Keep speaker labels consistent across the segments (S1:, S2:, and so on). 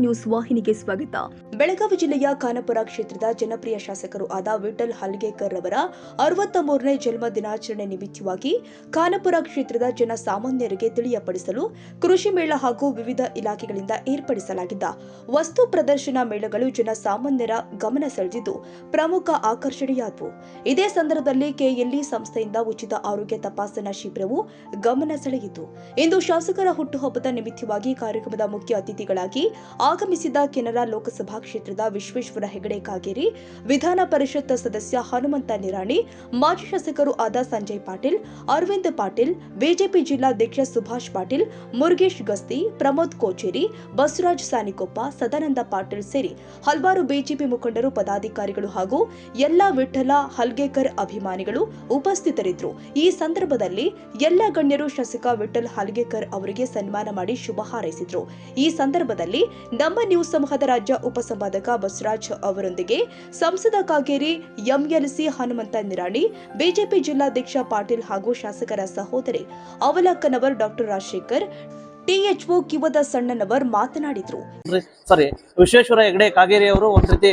S1: News ವಾಹಿನಿಗೆ ಸ್ವಾಗತ. ಬೆಳಗಾವಿ ಜಿಲ್ಲೆಯ ಖಾನಪುರ ಕ್ಷೇತ್ರದ ಜನಪ್ರಿಯ ಶಾಸಕರು ಆದ ವಿಠಲ್ ಹಲ್ಗೇಕರ್ ಅವರ ಅರವತ್ತ ಮೂರನೇ ಜನ್ಮ ದಿನಾಚರಣೆ ನಿಮಿತ್ತವಾಗಿ ಖಾನಪುರ ಕ್ಷೇತ್ರದ ಜನಸಾಮಾನ್ಯರಿಗೆ ತಿಳಿಯಪಡಿಸಲು ಕೃಷಿ ಮೇಳ ಹಾಗೂ ವಿವಿಧ ಇಲಾಖೆಗಳಿಂದ ಏರ್ಪಡಿಸಲಾಗಿದ್ದ ವಸ್ತು ಪ್ರದರ್ಶನ ಮೇಳಗಳು ಜನಸಾಮಾನ್ಯರ ಗಮನ ಸೆಳೆದಿದ್ದು, ಪ್ರಮುಖ ಆಕರ್ಷಣೆಯಾದವು. ಇದೇ ಸಂದರ್ಭದಲ್ಲಿ ಕೆಎಲ್ಇ ಸಂಸ್ಥೆಯಿಂದ ಉಚಿತ ಆರೋಗ್ಯ ತಪಾಸಣಾ ಶಿಬಿರವು ಗಮನ ಸೆಳೆಯಿತು. ಇಂದು ಶಾಸಕರ ಹುಟ್ಟುಹಬ್ಬದ ನಿಮಿತ್ತವಾಗಿ ಕಾರ್ಯಕ್ರಮದ ಮುಖ್ಯ ಅತಿಥಿಗಳಾಗಿ ಆಗಮಿಸಿದ ಕೆನರಾ ಲೋಕಸಭಾ ಕ್ಷೇತ್ರದ ವಿಶ್ವೇಶ್ವರ ಹೆಗಡೆ ಕಾಗೇರಿ, ವಿಧಾನ ಪರಿಷತ್ ಸದಸ್ಯ ಹನುಮಂತ ನಿರಾಣಿ, ಮಾಜಿ ಶಾಸಕರು ಆದ ಸಂಜಯ್ ಪಾಟೀಲ್, ಅರವಿಂದ್ ಪಾಟೀಲ್, ಬಿಜೆಪಿ ಜಿಲ್ಲಾಧ್ಯಕ್ಷ ಸುಭಾಷ್ ಪಾಟೀಲ್, ಮುರುಗೇಶ್ ಗಸ್ತಿ, ಪ್ರಮೋದ್ ಕೋಚೇರಿ, ಬಸವರಾಜ್ ಸಾನಿಕೊಪ್ಪ, ಸದಾನಂದ ಪಾಟೀಲ್ ಸೇರಿ ಹಲವಾರು ಬಿಜೆಪಿ ಮುಖಂಡರು, ಪದಾಧಿಕಾರಿಗಳು ಹಾಗೂ ಎಲ್ಲಾ ವಿಠಲ ಹಲ್ಗೇಕರ್ ಅಭಿಮಾನಿಗಳು ಉಪಸ್ಥಿತರಿದ್ದರು. ಈ ಸಂದರ್ಭದಲ್ಲಿ ಎಲ್ಲ ಗಣ್ಯರು ಶಾಸಕ ವಿಠಲ್ ಹಲ್ಗೇಕರ್ ಅವರಿಗೆ ಸನ್ಮಾನ ಮಾಡಿ ಶುಭ ಹಾರೈಸಿದ್ರು. ಈ ಸಂದರ್ಭದಲ್ಲಿ ನಮ್ಮ ನ್ಯೂಸ್ ಸಮೂಹದ ರಾಜ್ಯ ಉಪಸಂಪಾದಕ ಬಸವರಾಜ್ ಅವರೊಂದಿಗೆ ಸಂಸದ ಕಾಗೇರಿ ಎಂಎಲ್ಸಿ ಹನುಮಂತ ನಿರಾಣಿ, ಬಿಜೆಪಿ ಜಿಲ್ಲಾಧ್ಯಕ್ಷ ಪಾಟೀಲ್ ಹಾಗೂ ಶಾಸಕರ ಸಹೋದರಿ ಅವಲಕ್ಕನವರ್ ಡಾಕ್ಟರ್ ರಾಜಶೇಖರ್, ಟಿಎಚ್ಒ ಕಿವದ ಸಣ್ಣನವರ್ ಮಾತನಾಡಿದ್ರು.
S2: ಸರಿ ವಿಶ್ವೇಶ್ವರ ಹೆಗಡೆ ಕಾಗೇರಿ ಅವರು ಒಂದ್ ರೀತಿ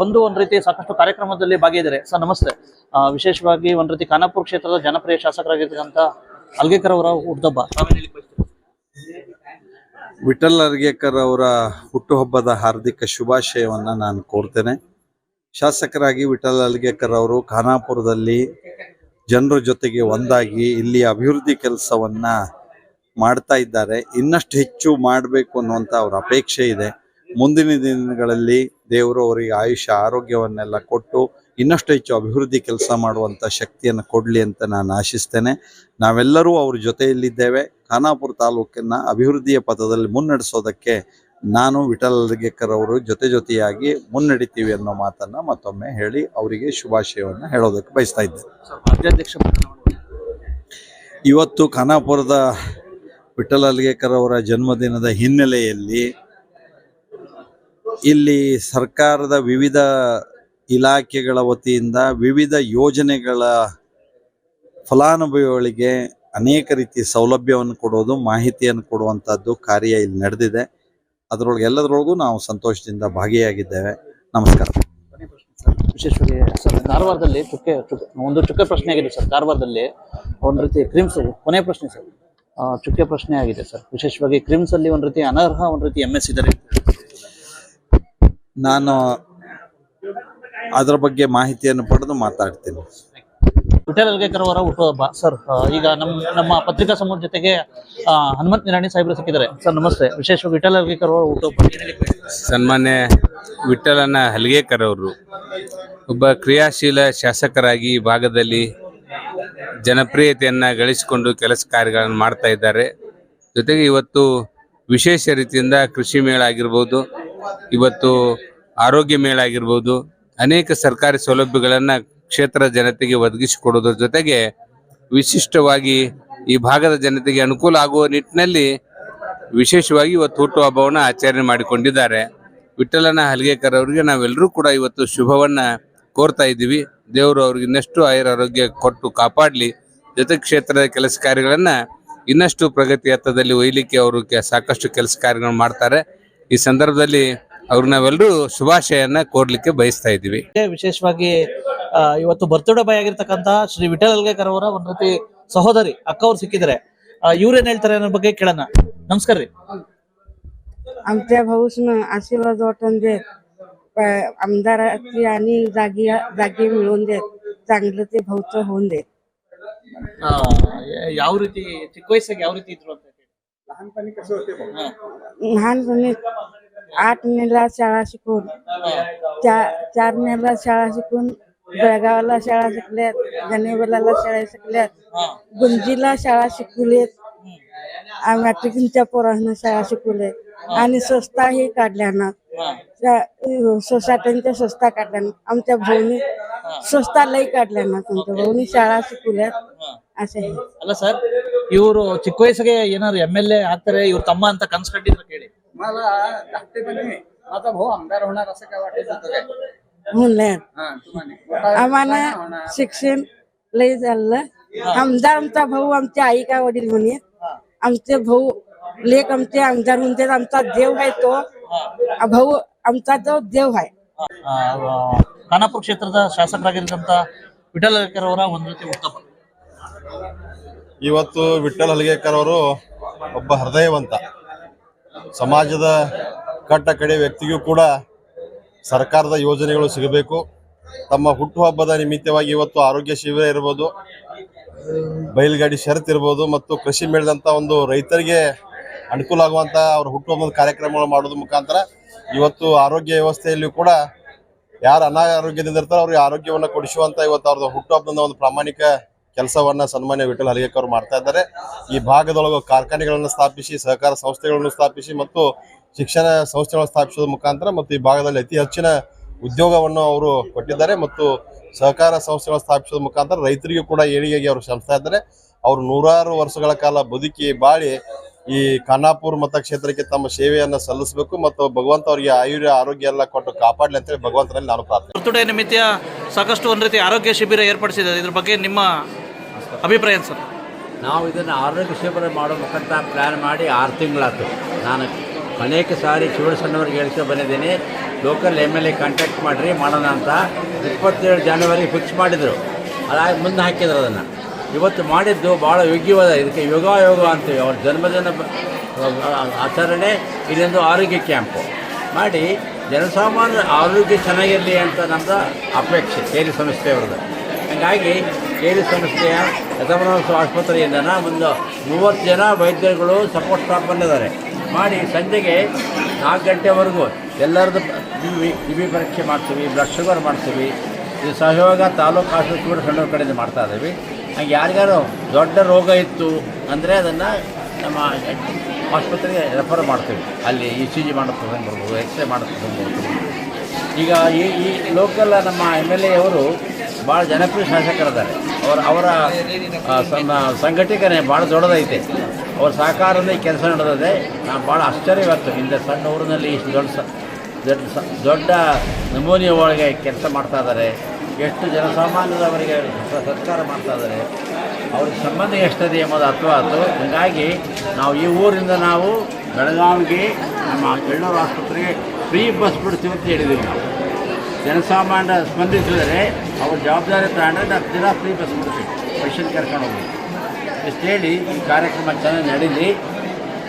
S2: ಬಂದು ಒಂದ್ ರೀತಿ ಸಾಕಷ್ಟು ಕಾರ್ಯಕ್ರಮದಲ್ಲಿ ಭಾಗಿಯಾಗಿದ್ದಾರೆ ಸರ್, ನಮಸ್ತೆ. ವಿಶೇಷವಾಗಿ ಒಂದ್ ರೀತಿ ಖಾನಾಪುರ ಕ್ಷೇತ್ರದ ಜನಪ್ರಿಯ ಶಾಸಕರಾಗಿರ್ತಕ್ಕಂಥ ಅಲ್ಗೇಕರ್ ಅವರ ಹುಟ್ಟದಬ್ಬ?
S3: ವಿಠಲ್ ಅರ್ಗೇಕರ್ ಅವರ ಹುಟ್ಟುಹಬ್ಬದ ಹಾರ್ದಿಕ ಶುಭಾಶಯವನ್ನು ನಾನು ಕೋರ್ತೇನೆ. ಶಾಸಕರಾಗಿ ವಿಠಲ್ ಅಲ್ಗೇಕರ್ ಅವರು ಖಾನಾಪುರದಲ್ಲಿ ಜನರ ಜೊತೆಗೆ ಒಂದಾಗಿ ಇಲ್ಲಿ ಅಭಿವೃದ್ಧಿ ಕೆಲಸವನ್ನ ಮಾಡ್ತಾ ಇದ್ದಾರೆ. ಇನ್ನಷ್ಟು ಹೆಚ್ಚು ಮಾಡಬೇಕು ಅನ್ನುವಂಥ ಅವರ ಅಪೇಕ್ಷೆ ಇದೆ. ಮುಂದಿನ ದಿನಗಳಲ್ಲಿ ದೇವರು ಅವರಿಗೆ ಆಯುಷ್ಯ ಆರೋಗ್ಯವನ್ನೆಲ್ಲ ಕೊಟ್ಟು ಇನ್ನಷ್ಟು ಹೆಚ್ಚು ಅಭಿವೃದ್ಧಿ ಕೆಲಸ ಮಾಡುವಂಥ ಶಕ್ತಿಯನ್ನು ಕೊಡಲಿ ಅಂತ ನಾನು ಆಶಿಸ್ತೇನೆ. ನಾವೆಲ್ಲರೂ ಅವ್ರ ಜೊತೆಯಲ್ಲಿದ್ದೇವೆ. ಖಾನಾಪುರ ತಾಲೂಕಿನ ಅಭಿವೃದ್ಧಿಯ ಪಥದಲ್ಲಿ ಮುನ್ನಡೆಸೋದಕ್ಕೆ ನಾನು ವಿಠಲ್ ಅಲ್ಗೇಕರ್ ಅವರು ಜೊತೆ ಜೊತೆಯಾಗಿ ಮುನ್ನಡಿತೀವಿ ಅನ್ನೋ ಮಾತನ್ನ ಮತ್ತೊಮ್ಮೆ ಹೇಳಿ ಅವರಿಗೆ ಶುಭಾಶಯವನ್ನ ಹೇಳೋದಕ್ಕೆ ಬಯಸ್ತಾ
S2: ಇದ್ದೆ.
S3: ಇವತ್ತು ಖಾನಾಪುರದ ವಿಠಲ್ ಅಲ್ಗೇಕರ್ ಅವರ ಜನ್ಮದಿನದ ಹಿನ್ನೆಲೆಯಲ್ಲಿ ಇಲ್ಲಿ ಸರ್ಕಾರದ ವಿವಿಧ ಇಲಾಖೆಗಳ ವತಿಯಿಂದ ವಿವಿಧ ಯೋಜನೆಗಳ ಫಲಾನುಭವಿಗಳಿಗೆ ಅನೇಕ ರೀತಿಯ ಸೌಲಭ್ಯವನ್ನು ಕೊಡೋದು ಮಾಹಿತಿಯನ್ನು ಕೊಡುವಂಥದ್ದು ಕಾರ್ಯ ಇಲ್ಲಿ ನಡೆದಿದೆ. ಅದರೊಳಗೆ ಎಲ್ಲದರೊಳಗೂ ನಾವು ಸಂತೋಷದಿಂದ ಭಾಗಿಯಾಗಿದ್ದೇವೆ. ನಮಸ್ಕಾರ.
S2: ಕೊನೆ ಪ್ರಶ್ನೆ ಸರ್. ವಿಶೇಷವಾಗಿ ಸರ್ ಕಾರವಾರದಲ್ಲಿ ಚುಕ್ಕೆ ಒಂದು ಚುಕ್ಕೆ ಪ್ರಶ್ನೆ ಆಗಿದೆ ಸರ್ ಕಾರವಾರದಲ್ಲಿ ಒಂದ್ ರೀತಿ ಕ್ರಿಮ್ಸ್ ಕೊನೆ ಪ್ರಶ್ನೆ ಸರ್. ಚುಕ್ಕೆ ಪ್ರಶ್ನೆ ಆಗಿದೆ ಸರ್. ವಿಶೇಷವಾಗಿ ಕ್ರಿಮ್ಸ್ ಅಲ್ಲಿ ಒಂದ್ ರೀತಿ ಅನರ್ಹ ಒಂದ್ ರೀತಿ ಎಂ ಎಸ್ ಇದ್ದಾರೆ
S3: ನಾನು ಅದರ ಬಗ್ಗೆ ಮಾಹಿತಿಯನ್ನು ಪಡೆದು ಮಾತಾಡ್ತೀನಿ.
S2: ವಿಠಲ್ ಅಲ್ಗೇಕರ್ ಅವರ ಹುಟ್ಟುಹಬ್ಬ ಸರ್. ಈಗ ನಮ್ಮ ನಮ್ಮ ಪತ್ರಿಕಾ ಸಮೂಹ ಜೊತೆಗೆ ಹನುಮಂತ ನಿರಾಣಿ ಸಾಹೇಬರು ಸಿಕ್ಕಿದ್ದಾರೆ. ಸರ್ ನಮಸ್ತೆ. ವಿಶೇಷವಾಗಿ ವಿಠಲ್ ಅಲ್ಗೇಕರ್ ಅವರ ಹುಟ್ಟುಹಬ್ಬ
S4: ಸನ್ಮಾನ್ಯ ವಿಠಲನ ಹಲ್ಗೇಕರ್ ಅವರು ಒಬ್ಬ ಕ್ರಿಯಾಶೀಲ ಶಾಸಕರಾಗಿ ಈ ಭಾಗದಲ್ಲಿ ಜನಪ್ರಿಯತೆಯನ್ನು ಗಳಿಸಿಕೊಂಡು ಕೆಲಸ ಕಾರ್ಯಗಳನ್ನು ಮಾಡ್ತಾ ಇದ್ದಾರೆ. ಜೊತೆಗೆ ಇವತ್ತು ವಿಶೇಷ ರೀತಿಯಿಂದ ಕೃಷಿ ಮೇಳ ಆಗಿರ್ಬೋದು ಇವತ್ತು ಆರೋಗ್ಯ ಮೇಳ ಆಗಿರ್ಬೋದು ಅನೇಕ ಸರ್ಕಾರಿ ಸೌಲಭ್ಯಗಳನ್ನ ಕ್ಷೇತ್ರ ಜನತೆಗೆ ಒದಗಿಸಿಕೊಡೋದ್ರ ಜೊತೆಗೆ ವಿಶಿಷ್ಟವಾಗಿ ಈ ಭಾಗದ ಜನತೆಗೆ ಅನುಕೂಲ ಆಗುವ ನಿಟ್ಟಿನಲ್ಲಿ ವಿಶೇಷವಾಗಿ ಇವತ್ತು ಹುಟ್ಟುಹಬ್ಬವನ್ನು ಆಚರಣೆ ಮಾಡಿಕೊಂಡಿದ್ದಾರೆ. ವಿಠಲನ ಹಲ್ಗೇಕರ್ ಅವರಿಗೆ ನಾವೆಲ್ಲರೂ ಕೂಡ ಇವತ್ತು ಶುಭವನ್ನು ಕೋರ್ತಾ ಇದ್ದೀವಿ. ದೇವರು ಅವ್ರಿಗೆ ಇನ್ನಷ್ಟು ಆಯುರ ಆರೋಗ್ಯ ಕೊಟ್ಟು ಕಾಪಾಡಲಿ. ಜೊತೆ ಕ್ಷೇತ್ರದ ಕೆಲಸ ಕಾರ್ಯಗಳನ್ನು ಇನ್ನಷ್ಟು ಪ್ರಗತಿ ಹತ್ತದಲ್ಲಿ ಒಯ್ಲಿಕ್ಕೆ ಅವರು ಸಾಕಷ್ಟು ಕೆಲಸ ಕಾರ್ಯಗಳನ್ನು ಮಾಡ್ತಾರೆ. ಈ ಸಂದರ್ಭದಲ್ಲಿ ಅವ್ರು ನಾವೆಲ್ಲರೂ ಶುಭಾಶಯನ್ನ ಕೋರ್ಲಿಕ್ಕೆ ಬಯಸ್ತಾ ಇದ್ದೀವಿ.
S2: ವಿಶೇಷವಾಗಿ ಇವತ್ತು ಬರ್ತಡೇ ಬಾಯ್ ಆಗಿರ್ತಕ್ಕಂತ ಶ್ರೀ ವಿಠಲ್ ಅಲ್ಗೇಕರ್ ಅವರ ಒಂದ್ ರೀತಿ ಸಹೋದರಿ ಅಕ್ಕ ಅವ್ರು ಸಿಕ್ಕಿದ್ದಾರೆ ಆ, ಇವ್ರೇನ್ ಹೇಳ್ತಾರೆ ಅನ್ನೋ ಬಗ್ಗೆ ಕೇಳೋಣ ನಮಸ್ಕಾರ ರೀ
S5: आमच्या भाऊसनं आशीर्वाद वाटून देत प- आमदाराची आणि जागी जागी मिळवून देत चांगलं ते भाऊचं होऊन देत
S2: ಆ, ಯಾವ ರೀತಿ ಚಿಕ್ಕ ವಯಸ್ಸಾಗಿ ಯಾವ ರೀತಿ ಇದ್ರು ಅಂತ ಹೇಳಿ. ಹಾ.
S5: लहानपणी आठ मेला शाळा शिकून चार चार मेला शाळा शिकून बेळगावला शाळा शिकल्यात गणेबलाला शाळा शिकल्यात
S2: हा.
S5: गुंजीला शाळा शिकवलेत आणि मॅट्रिकच्या पोरांना शाळा शिकवले आणि संस्थाही काढल्या ना
S2: हा.
S5: त्या सोसायट्यांच्या संस्था काढल्या ना. आमच्या भाऊनी संस्था लई काढल्या ना तुमच्या भाऊनी शाळा शिकवल्यात
S2: ಹಾ.
S5: असे आहे
S2: ಅಲ್ಲ ಸರ್ ಇವರು ಚಿಕ್ಕ ವಯಸ್ಸಿಗೆ ಏನಾದ್ರು ಎಂ ಎಲ್ ಎ ಆಗ್ತಾರೆ ಇವ್ರ ತಮ್ಮ ಅಂತ ಕನ್ಸ್ ಕಂಡಿದ್ರು ಕೇಳಿ
S6: मला धाकटेपणी माझा भाऊ आमदार होणार असं काय वाटत होतं काय
S5: म्हणलं
S6: हा तुम्हाला
S5: आम्हाला शिक्षण लई झालं आमदार आमचा भाऊ आमच्या आई का वडील म्हणे आमचे भाऊ लेख आमचे अंगजार हुंदे आमचा देव आहे तो भाऊ आमचा तो देव आहे
S2: ಆ, ಆ, ಖಾನಾಪುರ ಕ್ಷೇತ್ರದ ಶಾಸಕರಾಗಿರ್ತಕ್ಕಂಥ ವಿಠಲ್ ಹಲ್ಗೇಕರ್ ಅವರ ಒಂದು ರೀತಿ ಉತ್ತಮ
S7: ಇವತ್ತು ವಿಠಲ್ ಹಲಗೇಕರ್ ಅವರು ಒಬ್ಬ ಹೃದಯವಂತ ಸಮಾಜದ ಕಟ್ಟ ಕಡೆ ವ್ಯಕ್ತಿಗೂ ಕೂಡ ಸರ್ಕಾರದ ಯೋಜನೆಗಳು ಸಿಗಬೇಕು. ತಮ್ಮ ಹುಟ್ಟುಹಬ್ಬದ ನಿಮಿತ್ತವಾಗಿ ಇವತ್ತು ಆರೋಗ್ಯ ಶಿಬಿರ ಇರ್ಬೋದು, ಬಯಲುಗಾಡಿ ಶರತ್ ಇರ್ಬೋದು, ಮತ್ತು ಕೃಷಿ ಮೇಳದಂಥ ಒಂದು ರೈತರಿಗೆ ಅನುಕೂಲ ಆಗುವಂಥ ಅವ್ರ ಹುಟ್ಟುಹಬ್ಬದ ಕಾರ್ಯಕ್ರಮಗಳು ಮಾಡೋದ್ರ ಮುಖಾಂತರ ಇವತ್ತು ಆರೋಗ್ಯ ವ್ಯವಸ್ಥೆಯಲ್ಲಿಯೂ ಕೂಡ ಯಾರು ಅನಾರೋಗ್ಯದಿಂದ ಇರ್ತಾರೋ ಅವ್ರಿಗೆ ಆರೋಗ್ಯವನ್ನು ಕೊಡಿಸುವಂತ ಇವತ್ತು ಅವ್ರದ್ದು ಹುಟ್ಟುಹಬ್ಬದ ಒಂದು ಪ್ರಾಮಾಣಿಕ ಕೆಲಸವನ್ನ ಸನ್ಮಾನ್ಯ ವಿಠಲ್ ಹಲಿಗೇಕರ್ ಅವರು ಮಾಡ್ತಾ ಇದ್ದಾರೆ. ಈ ಭಾಗದೊಳಗೆ ಕಾರ್ಖಾನೆಗಳನ್ನು ಸ್ಥಾಪಿಸಿ, ಸಹಕಾರ ಸಂಸ್ಥೆಗಳನ್ನು ಸ್ಥಾಪಿಸಿ, ಮತ್ತು ಶಿಕ್ಷಣ ಸಂಸ್ಥೆಗಳನ್ನು ಸ್ಥಾಪಿಸುವ ಮುಖಾಂತರ ಮತ್ತು ಈ ಭಾಗದಲ್ಲಿ ಅತಿ ಹೆಚ್ಚಿನ ಉದ್ಯೋಗವನ್ನು ಅವರು ಕೊಟ್ಟಿದ್ದಾರೆ ಮತ್ತು ಸಹಕಾರ ಸಂಸ್ಥೆಗಳನ್ನು ಸ್ಥಾಪಿಸುವ ಮುಖಾಂತರ ರೈತರಿಗೂ ಕೂಡ ಏಳಿಗೆಗೆ ಅವರು ಶ್ರಮಿಸ್ತಾ ಇದ್ದಾರೆ. ಅವರು ನೂರಾರು ವರ್ಷಗಳ ಕಾಲ ಬದುಕಿ ಬಾಳಿ ಈ ಖಾನಾಪುರ ಮತಕ್ಷೇತ್ರಕ್ಕೆ ತಮ್ಮ ಸೇವೆಯನ್ನು ಸಲ್ಲಿಸಬೇಕು ಮತ್ತು ಭಗವಂತ ಅವರಿಗೆ ಆಯುರ್ಯ ಆರೋಗ್ಯ ಎಲ್ಲ ಕೊಟ್ಟು ಕಾಪಾಡಲಿ ಅಂತೇಳಿ ಭಗವಂತನಲ್ಲಿ ನಾನು ಪ್ರಾರ್ಥನೆ
S2: ಬರ್ತಡೇ ನಿಮಿತ್ತ ಸಾಕಷ್ಟು ಒಂದು ರೀತಿ ಆರೋಗ್ಯ ಶಿಬಿರ ಏರ್ಪಡಿಸಿದ್ದಾರೆ. ಇದ್ರ ಬಗ್ಗೆ ನಿಮ್ಮ ಅಭಿಪ್ರಾಯ ಸರ್?
S8: ನಾವು ಇದನ್ನು ಆರೋಗ್ಯ ಶಿಬಿರ ಮಾಡೋ ಮುಖಾಂತರ ಪ್ಲ್ಯಾನ್ ಮಾಡಿ ಆರು ತಿಂಗಳಾಯ್ತು. ನಾನು ಅನೇಕ ಸಾರಿ ಶಿವಸಣ್ಣವ್ರಿಗೆ ಹೇಳ್ತಾ ಬಂದಿದ್ದೀನಿ. Local M L A contact ಮಾಡಿರಿ, ಮಾಡೋಣ ಅಂತ. ಇಪ್ಪತ್ತೇಳು ಜಾನ್ವರಿ ಫಿಕ್ಸ್ ಮಾಡಿದರು. ಅದಾಗಿ ಮುಂದೆ ಹಾಕಿದ್ರು ಅದನ್ನು. ಇವತ್ತು ಮಾಡಿದ್ದು ಭಾಳ ಯೋಗ್ಯವಾದ ಇದಕ್ಕೆ ಯೋಗ ಯೋಗ ಅಂತೀವಿ. ಅವ್ರ ಜನ್ಮದಿನ ಆಚರಣೆ, ಇದೊಂದು ಆರೋಗ್ಯ ಕ್ಯಾಂಪು. ಮಾಡಿ ಜನಸಾಮಾನ್ಯರ ಆರೋಗ್ಯ ಚೆನ್ನಾಗಿರಲಿ ಅಂತ ನಮ್ದು ಅಪೇಕ್ಷೆ, ಕೇರಿ ಸಂಸ್ಥೆಯವ್ರದ್ದು ಹಾಗಾಗಿ ಕೇರಿ ಸಂಸ್ಥೆಯ ಯಥಮನೋತ್ಸವ ಆಸ್ಪತ್ರೆಯಿಂದನ ಒಂದು ಮೂವತ್ತು ಜನ ವೈದ್ಯರುಗಳು ಸಪೋರ್ಟ್ ಸ್ಟಾಫ್ ಬಂದಿದ್ದಾರೆ. ಮಾಡಿ ಸಂಜೆಗೆ ನಾಲ್ಕು ಗಂಟೆವರೆಗೂ ಎಲ್ಲರದ್ದು ಬಿ ಪರೀಕ್ಷೆ ಮಾಡ್ತೀವಿ ಬ್ಲಡ್ ಶುಗರ್ ಮಾಡ್ತೀವಿ. ಇದು ಸಹಯೋಗ ತಾಲೂಕು ಆಸ್ಪತ್ರೆ ಕೂಡ ಸಣ್ಣ ಕಡೆಯಿಂದ ಮಾಡ್ತಾ ಇದ್ದೀವಿ. ಹಂಗೆ ಯಾರಿಗಾರು ದೊಡ್ಡ ರೋಗ ಇತ್ತು ಅಂದರೆ ಅದನ್ನು ನಮ್ಮ ಆಸ್ಪತ್ರೆಗೆ ರೆಫರ್ ಮಾಡ್ತೀವಿ. ಅಲ್ಲಿ ಇ ಸಿ ಜಿ ಮಾಡೋ ಪ್ರಸಂಗ ಬರ್ಬೋದು ಎಕ್ಸ್ರೇ ಮಾಡೋ ಪ್ರಸಂಗ ಬರ್ಬೋದು. ಈಗ ಈ ಈ ಲೋಕಲ್ ನಮ್ಮ ಎಂ ಎಲ್ ಎ ಅವರು ಭಾಳ ಜನಪ್ರಿಯ ಶಾಸಕರಿದ್ದಾರೆ. ಅವರ ಅವರ ಸಂಘಟಕನೇ ಭಾಳ ದೊಡ್ಡದೈತೆ. ಅವ್ರ ಸಹಕಾರದಿಂದ ಈ ಕೆಲಸ ನಡೆದಿದೆ. ನಾನು ಭಾಳ ಆಶ್ಚರ್ಯ ಹಿಂದೆ ಸಣ್ಣ ಊರಿನಲ್ಲಿ ಇಷ್ಟು ದೊಡ್ಡ ಸ ದೊಡ್ಡ ಸ ದೊಡ್ಡ ನಮೂನೆಯ ಒಳಗೆ ಕೆಲಸ ಮಾಡ್ತಾ ಇದ್ದಾರೆ. ಎಷ್ಟು ಜನಸಾಮಾನ್ಯದವರಿಗೆ ಸತ್ಕಾರ ಮಾಡ್ತಾ ಇದ್ದಾರೆ. ಅವ್ರಿಗೆ ಸಂಬಂಧ ಎಷ್ಟಿದೆ ಎಂಬುದು ಅರ್ಥವಾಯ್ತು. ಹೀಗಾಗಿ ನಾವು ಈ ಊರಿಂದ ನಾವು ಬೆಳಗಾವಿಗೆ, ನಮ್ಮ ಎಳ್ಳೂರು ಆಸ್ಪತ್ರೆಗೆ ಫ್ರೀ ಬಸ್ ಬಿಡ್ತೀವಿ ಅಂತ ಹೇಳಿದ್ದೀವಿ ನಾವು. ಜನಸಾಮಾನ್ಯ ಸ್ಪಂದಿಸಿದರೆ ಅವ್ರ ಜವಾಬ್ದಾರಿ ತಗೊಂಡ್ರೆ ನಾವು ದಿನ ಫ್ರೀ ಬಸ್ ಬಿಡ್ತೀವಿ. ಪೇಷಂಟ್ ಕರ್ಕೊಂಡು ಹೋಗಿ. ಈ ಕಾರ್ಯಕ್ರಮ ಚೆನ್ನಾಗಿ ನಡೀಲಿ.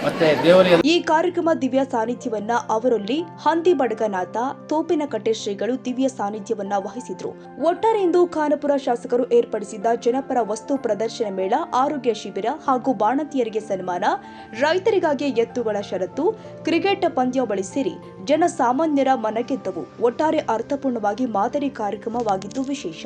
S8: ಮತ್ತೆ ದೇವರಿಗೆ
S1: ಈ ಕಾರ್ಯಕ್ರಮ ದಿವ್ಯ ಸಾನ್ನಿಧ್ಯವನ್ನ ಅವರಲ್ಲಿ ಹಂದಿ ಬಡಗನಾಥ, ತೋಪಿನಕಟ್ಟೆ ಶ್ರೀಗಳು ದಿವ್ಯ ಸಾನ್ನಿಧ್ಯವನ್ನ ವಹಿಸಿದ್ರು. ಒಟ್ಟಾರೆ ಇಂದು ಖಾನಪುರ ಶಾಸಕರು ಏರ್ಪಡಿಸಿದ್ದ ಜನಪರ ವಸ್ತು ಪ್ರದರ್ಶನ ಮೇಳ, ಆರೋಗ್ಯ ಶಿಬಿರ ಹಾಗೂ ಬಾಣತಿಯರಿಗೆ ಸನ್ಮಾನ, ರೈತರಿಗಾಗಿ ಎತ್ತುಗಳ ಷರತ್ತು, ಕ್ರಿಕೆಟ್ ಪಂದ್ಯಾವಳಿ ಸೇರಿ ಜನಸಾಮಾನ್ಯರ ಮನಗೆದ್ದವು. ಒಟ್ಟಾರೆ ಅರ್ಥಪೂರ್ಣವಾಗಿ ಮಾದರಿ ಕಾರ್ಯಕ್ರಮವಾಗಿದ್ದು ವಿಶೇಷ.